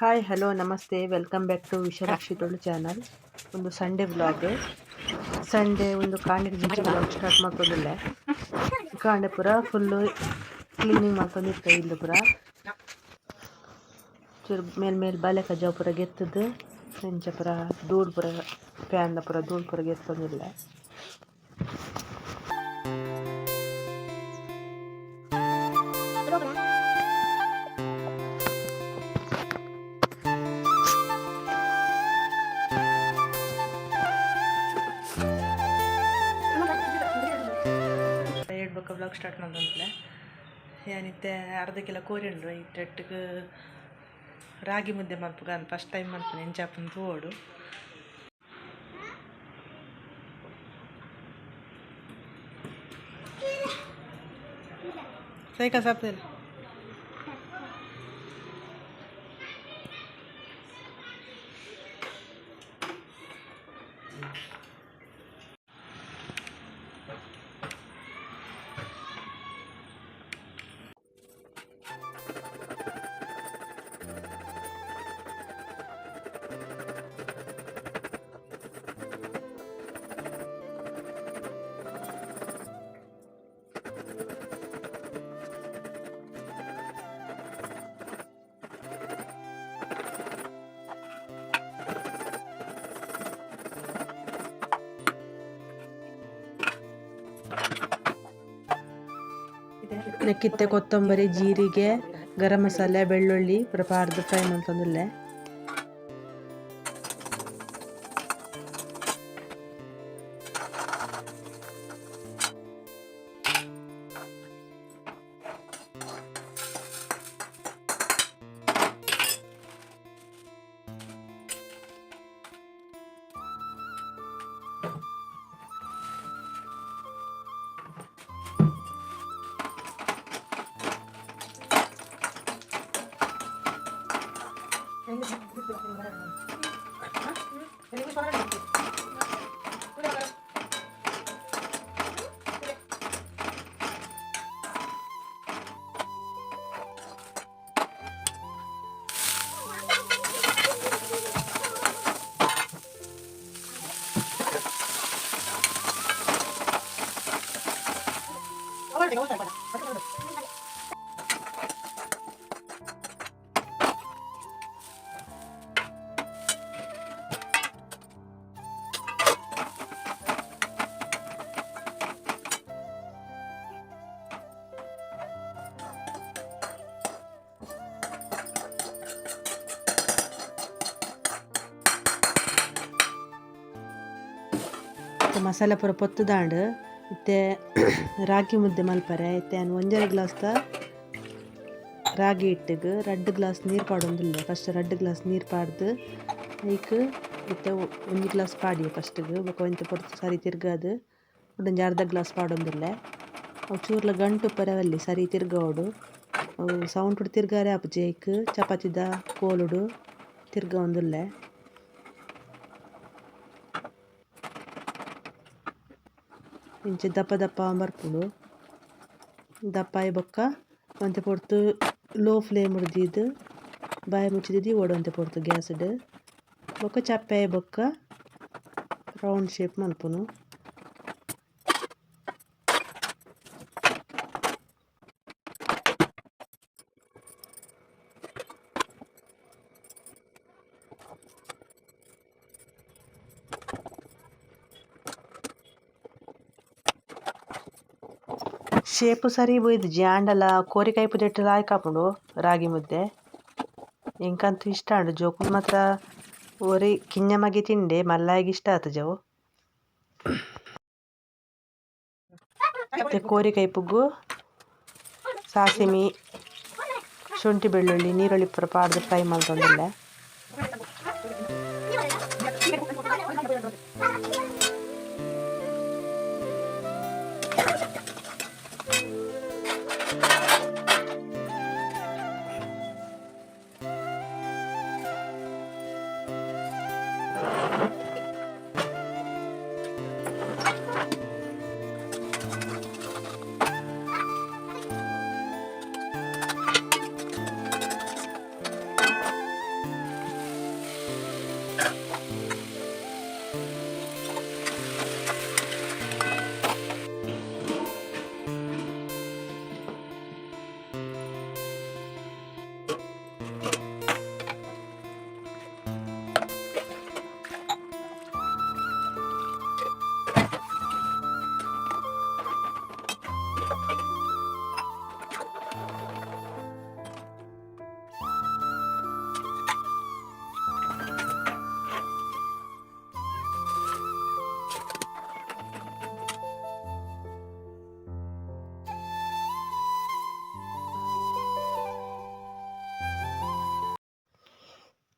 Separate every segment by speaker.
Speaker 1: Hi hello ನಮಸ್ತೆ welcome back to Tulu channel ಒಂದು Sunday blog Sunday ಒಂದು ಕಾಂಡೆ ವ್ಲಾಗ್ ಸ್ಟಾರ್ಟ್ ಮಾಡ್ಕೊಂಡಿಲ್ಲ ಕಾಂಡೆ ಪೂರ ಫುಲ್ಲು ಕ್ಲೀನಿಂಗ್ ಮಾಡ್ಕೊಂಡಿರ್ತೇವೆ ಇಲ್ಲಿ ಪೂರ. ಚೂರು ಮೇಲ್ ಮೇಲೆ ಬಾಲೆ ಕಜಾಪುರ ಪೂರ ಗೆತ್ತದು. ಹೆಂಚ ಪೂರ ಧೂಳ್ಪುರ ಪೂರ ಫ್ಯಾನ್ದ ಪೂರ ಧೂಳು ಪೂರ ಗೆತ್ಕೊಂಡಿಲ್ಲ ವ್ಲಾಗ್ ಸ್ಟಾರ್ಟ್ ಮಾಡ್ದಂತಲೇ ಏನಿತ್ತೆ ಅರ್ಧ ಕಿಲೋ ಕೋರಿ ಉಂಡ್ರು ಇಟ್ಟೆಟ್ಟಿಗೆ ರಾಗಿ ಮುದ್ದೆ ಮಲ್ಪಗ ಫಸ್ಟ್ ಟೈಮ್ ಮಾಡ್ತೀನಿ ಎಂಚಾಪನ್ ತೋಡು ಸೈಕಲ್ ಸಾಪ್ತಿಲ್ಲ ನೆಕ್ಕಿತ್ತೆ ಕೊತ್ತಂಬರಿ ಜೀರಿಗೆ ಗರಂ ಮಸಾಲೆ ಬೆಳ್ಳುಳ್ಳಿ ಪ್ರಪಾರ್ದು ಫ್ರೈ Gracias. ಮಸಾಲೆ ಪೂರ ಪೊತ್ತುದಾಂಡು ಇತ್ತೆ ರಾಗಿ ಮುದ್ದೆ ಮಲ್ಪರೆ, ಇತ್ತೆ ಅನ್ ಒಂಜರ ಗ್ಲಾಸ್ದ ರಾಗಿ ಇಟ್ಟಿಗೆ ರಡ್ಡ್ ಗ್ಲಾಸ್ ನೀರು ಪಾಡೊಂದಿಲ್ಲ. ಫಸ್ಟ್ ರಡ್ಡ್ ಗ್ಲಾಸ್ ನೀರು ಪಾಡ್ದು, ಐಕ್ ಇತ್ತೆ ಒಂದು ಗ್ಲಾಸ್ ಪಾಡಿ ಫಸ್ಟ್ಗ್, ಬೊಕ ಒಂದು ಪೊರ್ತು ಸರಿ ತಿರ್ಗದು ಒಂದೊಂದು ಅರ್ಧ ಗ್ಲಾಸ್ ಪಾಡೊಂದಿಲ್ಲ. ಅವು ಚೂರ್ಲ ಗಂಟು ಪರವಲ್ಲಿ ಸರಿ ತಿರ್ಗೋಡು ಸೌಂಡ್ ತಿರ್ಗಾರೆ ಅಪ್ಪ ಐಕ್ ಚಪಾತಿದ ಕೋಲುಡು ತಿರ್ಗ ಇಂಚೆ ದಪ್ಪ ದಪ್ಪ ಬರ್ಪುಡು ದಪ್ಪ ಆಯ್ ಬೊಕ್ಕ ಒಂತೆ ಪೊರ್ತು ಲೋ ಫ್ಲೇಮ್ ಹಿಡ್ದಿದ್ದು ಬಾಯಿ ಮುಚ್ಚಿದ್ದು ಓಡುವಂತೆ ಪೊರ್ತು ಗ್ಯಾಸ್ಡ್ ಬೊಕ್ಕ ಚಪ್ಪೆ ಆಯ್ ಬೊಕ್ಕ ರೌಂಡ್ ಶೇಪ್ ಮಲ್ಪುನು ಶೇಪು ಸರಿ ಬೋಯ್ದು ಜಾಂಡಲ ಕೋರಿಕಾಯಿ ಪುದೆಟ್ ಲಾಯ್ಕಾಪುಂಡು ರಾಗಿ ಮುದ್ದೆ. ಎಂಕಂತೂ ಇಷ್ಟ ಉಂಡು ಜೋಕು ಮಾತ್ರ ಒರಿ ಕಿನ್ನಮಗೆ ತಿಂಡೆ ಮಲ್ಲಾಯಿಗೆ ಇಷ್ಟ ಆತು ಜವು. ಮತ್ತೆ ಕೋರಿಕಾಯಿ ಪುಗ್ಗು, ಸಾಸಿಮಿ, ಶುಂಠಿ ಬೆಳ್ಳುಳ್ಳಿ, ನೀರುಳ್ಳಿ ಪಾಡ್ದು ಫ್ರೈ ಮಾಡ್ಕೊಂಡಿಲ್ಲ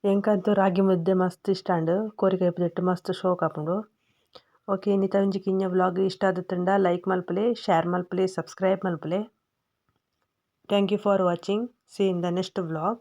Speaker 1: ಎಂಕಂತೂ ರಾಗಿ ಮುದ್ದೆ ಮಸ್ತ್ ಇಷ್ಟ ಅಂಡ್. ಕೋರಿಕಾಯಿ ಪ್ಲೇಟ್ ಮಸ್ತ್ ಶೋಕಾಪುಂಡು ಓಕೆ ಇನ್ನಿತ ಒಂಜಿ ಕಿಂಜ ವ್ಲಾಗ್ ಇಷ್ಟ ಆದುತ್ತಂಡ ಲೈಕ್ ಮಲ್ಪಲೆ, ಶೇರ್ ಮಲ್ಪಲೆ, subscribe ಮಲ್ಪಲೆ. Thank you for watching. See in the next vlog